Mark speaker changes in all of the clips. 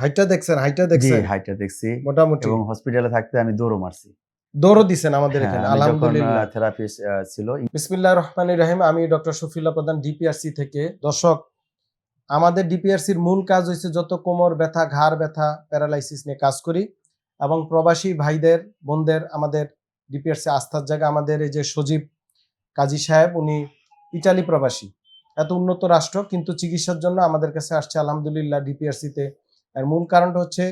Speaker 1: হাইটটা দেখছেন দেখছেন?
Speaker 2: দেখছি।
Speaker 1: মোটামুটি।
Speaker 2: এবং হসপিটালে থাকতে আমি দৌড়ও মারছি।
Speaker 1: দৌড়ও দিছেন আমাদের
Speaker 2: হ্যাঁ,
Speaker 1: এখানে আলহামদুলিল্লাহ।
Speaker 2: থেরাপি ছিল
Speaker 1: রহমানির রহিম আমি ডক্টর শফিউল্লাহ প্রধান ডিপিআরসি থেকে। দর্শক আমাদের ডিপিআরসির মূল কাজ হচ্ছে যত কোমর ব্যথা ঘাড় ব্যথা প্যারালাইসিস নিয়ে কাজ করি। এবং প্রবাসী ভাইদের বোনদের আমাদের ডিপিআরসি আস্থার জায়গা আমাদের এই যে সজীব কাজী সাহেব উনি ইটালি প্রবাসী। এত উন্নত রাষ্ট্র কিন্তু চিকিৎসার জন্য আমাদের কাছে আসছে আলহামদুলিল্লাহ ডিপিআরসিতে এর মূল কারণটা হচ্ছে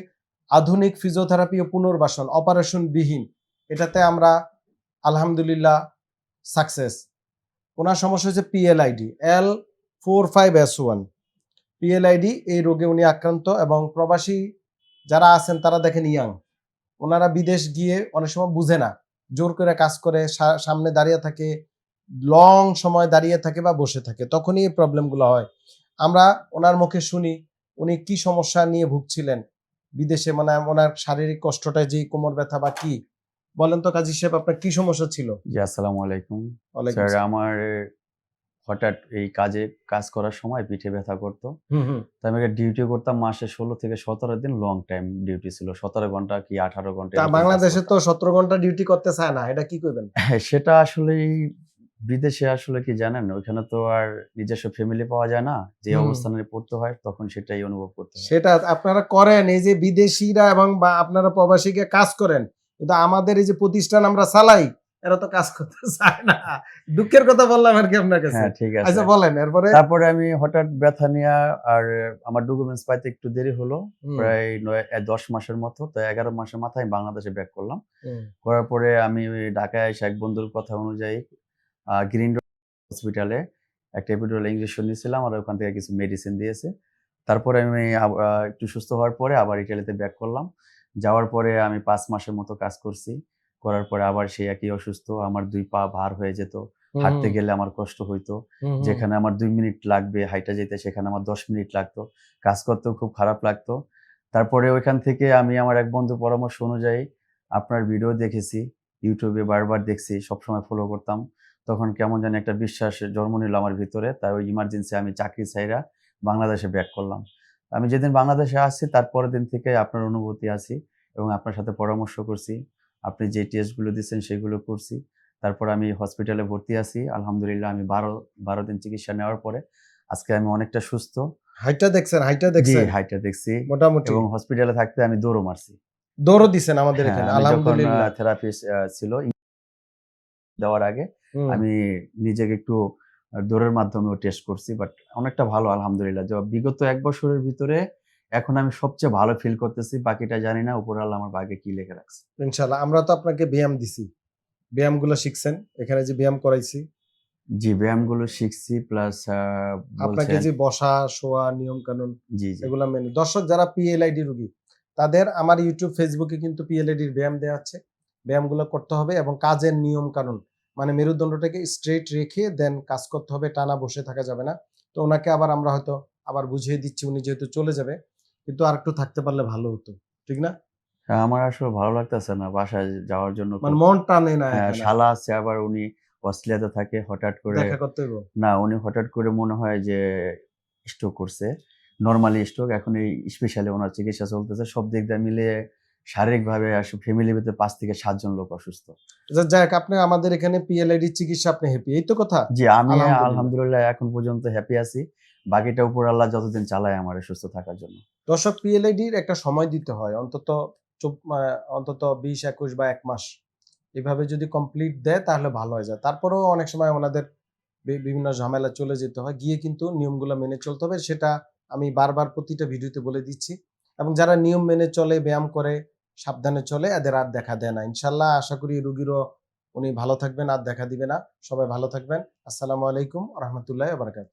Speaker 1: আধুনিক ফিজিওথেরাপি ও পুনর্বাসন অপারেশন বিহীন এটাতে আমরা, আলহামদুলিল্লাহ সাকসেস ওনার সমস্যা হচ্ছে PLID L four five S one PLID এই রোগে উনি আক্রান্ত এবং প্রবাসী যারা আছেন তারা দেখেন ইয়াং ওনারা বিদেশ গিয়ে অনেক সময় বুঝে না। জোর করে কাজ করে সামনে দাঁড়িয়ে থাকে লং সময় দাঁড়িয়ে থাকে বা বসে থাকে, তখনই এই প্রবলেমগুলো হয়। আমরা ওনার মুখে শুনি উনি কি সমস্যা নিয়ে ভুগছিলেন? বিদেশে মানে ওনার শারীরিক কষ্টটা যে কোমর ব্যথা বা কি? বলেন তো কাজী সাহেব আপনার কি সমস্যা ছিল?
Speaker 2: জি আসসালামু আলাইকুম। স্যার আমার হঠাৎ এই কাজে কাজ করার সময় পিঠে ব্যথা করতো। তো আমি ডিউটি করতাম মাসে ষোলো থেকে সতেরো দিন লং টাইম ডিউটি ছিল। সতেরো ঘণ্টা কি আঠারো ঘণ্টা
Speaker 1: বাংলাদেশে তো। সতেরো ঘণ্টা ডিউটি করতে চায় না এটা কি করবেন?
Speaker 2: হ্যাঁ, সেটা আসলে বিদেশে আসলে কি জানেন? ওইখানে তো আর নিজস্ব ফ্যামিলি পাওয়া যায় না। যে অবস্থানে পড়তে হয় তখন সেটাই অনুভব করতে হয়।
Speaker 1: সেটা আপনারা করেন এই যে বিদেশিরা এবং বা আপনারা প্রবাসীকে কাজ করেন। কিন্তু আমাদের এই যে প্রতিষ্ঠান আমরা চালাই এরা তো কাজ করতে চায় না। দুঃখের কথা বললাম আর কি আপনার কাছে।
Speaker 2: হ্যাঁ ঠিক আছে।
Speaker 1: আচ্ছা বলেন এরপরে?
Speaker 2: তারপরে আমি হঠাৎ ব্যথা নিয়ে আর আমার ডকুমেন্টস পাইতে একটু দেরি হলো। প্রায় নয় দশ মাসের মতো তো এগারো মাসের মাথায় বাংলাদেশে ব্যাক করলাম। করার পরে আমি ঢাকায় এসে এক বন্ধুর কথা অনুযায়ী গ্রিন হসপিটালে একটা এপিডুরাল ইঞ্জেকশন নিয়েছিলাম আর ওখান থেকে কিছু মেডিসিন দিয়েছে। তারপরে আমি একটু সুস্থ হওয়ার পরে আবার ইটালিতে ব্যাক করলাম। যাওয়ার পরে আমি পাঁচ মাসের মতো কাজ করছি। করার পরে আবার সেই একই অসুস্থ আমার দুই পা ভার হয়ে যেত। হাঁটতে গেলে আমার কষ্ট হইতো। যেখানে আমার দুই মিনিট লাগবে হাইটা যেতে সেখানে আমার দশ মিনিট লাগতো। কাজ করতেও খুব খারাপ লাগতো। তারপরে ওইখান থেকে আমি আমার এক বন্ধু পরামর্শ অনুযায়ী আপনার ভিডিও দেখেছি ইউটিউবে বারবার দেখছি সবসময় ফলো করতাম। তখন কেমন জানি একটা বিশ্বাস জন্ম নিল আমার ভিতরে। তাই ওই ইমার্জেন্সি আমি চাকরি চাইরা বাংলাদেশে ব্যাক করলাম। আমি যেদিন বাংলাদেশে আসছি তারপরের দিন থেকে আপনার অনুভূতি আছি এবং আপনার সাথে পরামর্শ করছি। আপনি যে টেস্টগুলো দিচ্ছেন সেগুলো করছি। তারপর আমি হসপিটালে ভর্তি আছি। আলহামদুলিল্লাহ আমি বারো বারো দিন চিকিৎসা নেওয়ার পরে আজকে আমি অনেকটা সুস্থ।
Speaker 1: হাইটটা দেখছেন হাইটটা
Speaker 2: জি
Speaker 1: দেখছেন
Speaker 2: হাইটা দেখছি।
Speaker 1: মোটামুটি।
Speaker 2: এবং হসপিটালে থাকতে আমি দৌড়ও মারছি।
Speaker 1: দৌড়ও দিছেন আমাদের
Speaker 2: হ্যাঁ,
Speaker 1: এখানে আলহামদুলিল্লাহ।
Speaker 2: থেরাপি ছিল দেওয়ার আগে আমি নিজেকে একটু দৌড়ের মাধ্যমেও টেস্ট করছি বাট অনেকটা ভালো আলহামদুলিল্লাহ। যে বিগত এক বছরের ভিতরে এখন আমি সবচেয়ে ভালো ফিল করতেছি বাকিটা জানি না উপর আল্লাহ আমার ভাগ্যে কি লিখে রাখছে।
Speaker 1: ইনশাল্লাহ আমরা তো আপনাকে ব্যায়াম দিছি। ব্যায়ামগুলো শিখছেন এখানে যে ব্যায়াম করাইছি।
Speaker 2: জি ব্যায়ামগুলো শিখছি প্লাস
Speaker 1: আপনাকে যে বসা শোয়া নিয়ম কানুন
Speaker 2: জি জি।
Speaker 1: এগুলো মেনে দর্শক যারা পিএলআইডি রোগী তাদের আমার ইউটিউব ফেসবুকে কিন্তু পিএলআইডির ব্যায়াম দেওয়া আছে। ব্যায়ামগুলো করতে হবে এবং কাজের নিয়ম কানুন মানে মেরুদণ্ডটাকে স্ট্রেট রেখে দেন কাজ করতে হবে টানা বসে থাকা যাবে না। তো ওনাকে আবার আমরা হয়তো আবার বুঝিয়ে দিচ্ছি উনি যেহেতু চলে যাবে কিন্তু আর একটু থাকতে পারলে ভালো হতো ঠিক না?
Speaker 2: হ্যাঁ, আমার আসলে ভালো লাগতেছে না বাসায় যাওয়ার জন্য
Speaker 1: মানে মন টানে না
Speaker 2: হ্যাঁ, শালা আছে আবার উনি অস্ট্রেলিয়াতে থাকে হঠাৎ করে
Speaker 1: দেখা করতে
Speaker 2: না উনি হঠাৎ করে মনে হয় যে স্ট্রোক করছে। নর্মালি স্ট্রোক এখন এই স্পেশালি ওনার চিকিৎসা চলতেছে সব দিক দিয়ে মিলে শারীরিকভাবে ফ্যামিলি ভিতরে পাঁচ থেকে সাতজন লোক অসুস্থ।
Speaker 1: যাক আপনি আমাদের এখানে পিএলআইডি চিকিৎসা আপনি হ্যাপি এই তো কথা?
Speaker 2: জি আমি
Speaker 1: আলহামদুলিল্লাহ।
Speaker 2: এখন পর্যন্ত হ্যাপি আছি। বাকিটা উপর আল্লাহ যতদিন চালায় আমার সুস্থ থাকার জন্য।
Speaker 1: দর্শক পিএলআইডির একটা সময় দিতে হয় অন্তত মানে অন্তত বিশ একুশ বা এক মাস। এভাবে যদি কমপ্লিট দেয় তাহলে ভালো হয়ে যায়। তারপরেও অনেক সময় ওনাদের বিভিন্ন ঝামেলা চলে যেতে হয়। গিয়ে কিন্তু নিয়মগুলো মেনে চলতে হবে সেটা আমি বারবার প্রতিটা ভিডিওতে বলে দিচ্ছি। এবং যারা নিয়ম মেনে চলে ব্যায়াম করে সাবধানে চলে, এদের আর দেখা দেয় না। ইনশাল্লাহ আশা করি রুগীরও উনি ভালো থাকবেন, আর দেখা দিবে না। সবাই ভালো থাকবেন। আসসালামু আলাইকুম রহমতুল্লাহ বারকাত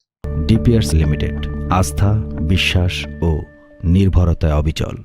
Speaker 3: ডিপিআরস লিমিটেড, আস্থা, বিশ্বাস ও নির্ভরতায় অবিচল।